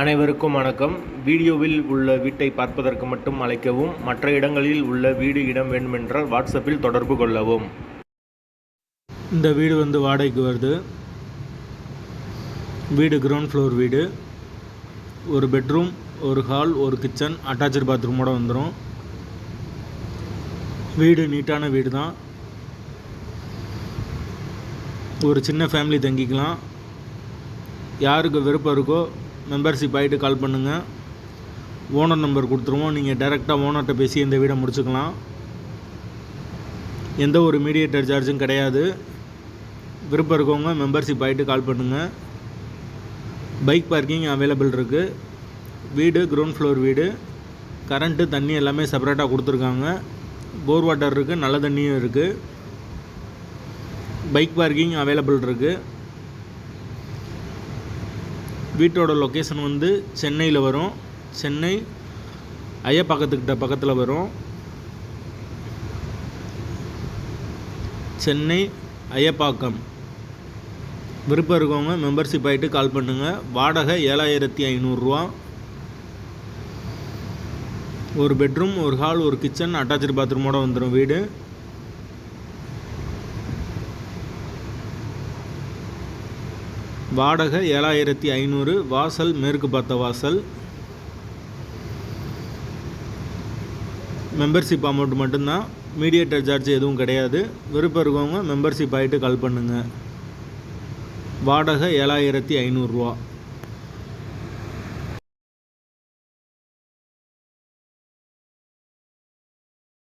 அனைவருக்கும் வணக்கம். வீடியோவில் உள்ள வீட்டை பார்ப்பதற்கு மட்டும் அழைக்கவும் மற்ற இடங்களில் உள்ள வீடு இடம் வேண்டுமென்றால் வாட்ஸ்அப்பில் தொடர்பு கொள்ளவும். இந்த வீடு வந்து வாடகைக்கு வருது. வீடு கிரவுண்ட் ஃப்ளோர் வீடு. ஒரு பெட்ரூம் ஒரு ஹால் ஒரு கிச்சன் அட்டாச்சு பாத்ரூமோடு வந்துடும் வீடு நீட்டான வீடு தான் ஒரு சின்ன ஃபேமிலி தங்கிக்கலாம். யாருக்கு விருப்பம் இருக்கோ மெம்பர்ஷிப் ஆகிட்டு கால் பண்ணுங்கள் ஓனர் நம்பர் கொடுத்துருவோம். நீங்கள் டைரெக்டாக ஓனர்கிட்ட பேசி இந்த வீடை முடிச்சுக்கலாம். எந்த ஒரு மீடியேட்டர் சார்ஜும் கிடையாது. விருப்பம் இருக்கவங்க மெம்பர்ஷிப் ஆகிட்டு கால் பண்ணுங்கள் பைக் பார்க்கிங் அவைலபிள் இருக்குது வீடு கிரவுண்ட் ஃப்ளோர் வீடு. கரண்ட்டு தண்ணி எல்லாமே செப்பரேட்டாக கொடுத்துருக்காங்க. போர் வாட்டர் இருக்குது நல்ல தண்ணியும் இருக்குது பைக் பார்க்கிங் அவைலபிள் இருக்குது வீட்டோட லொக்கேஷன் வந்து சென்னையில் வரும். சென்னை ஐயப்பாக்கத்துக்கிட்ட பக்கத்தில் வரும். சென்னை ஐயப்பாக்கம். விருப்பம் இருக்கவங்க மெம்பர்ஷிப் ஆகிட்டு கால் பண்ணுங்கள் வாடகை ஏழாயிரத்தி ஐநூறுரூவா ஒரு பெட்ரூம் ஒரு ஹால் ஒரு கிச்சன் அட்டாச்சு பாத்ரூமோடு வந்துடும் வீடு. வாடகை ஏழாயிரத்தி ஐநூறு வாசல் மேற்கு பார்த்த வாசல். மெம்பர்ஷிப் அமௌண்ட் மட்டும்தான். மீடியேட்டர் சார்ஜ் எதுவும் கிடையாது. விருப்பம் இருக்கவங்க மெம்பர்ஷிப் ஆகிட்டு கால் பண்ணுங்கள் வாடகை ஏழாயிரத்தி ஐநூறுரூவா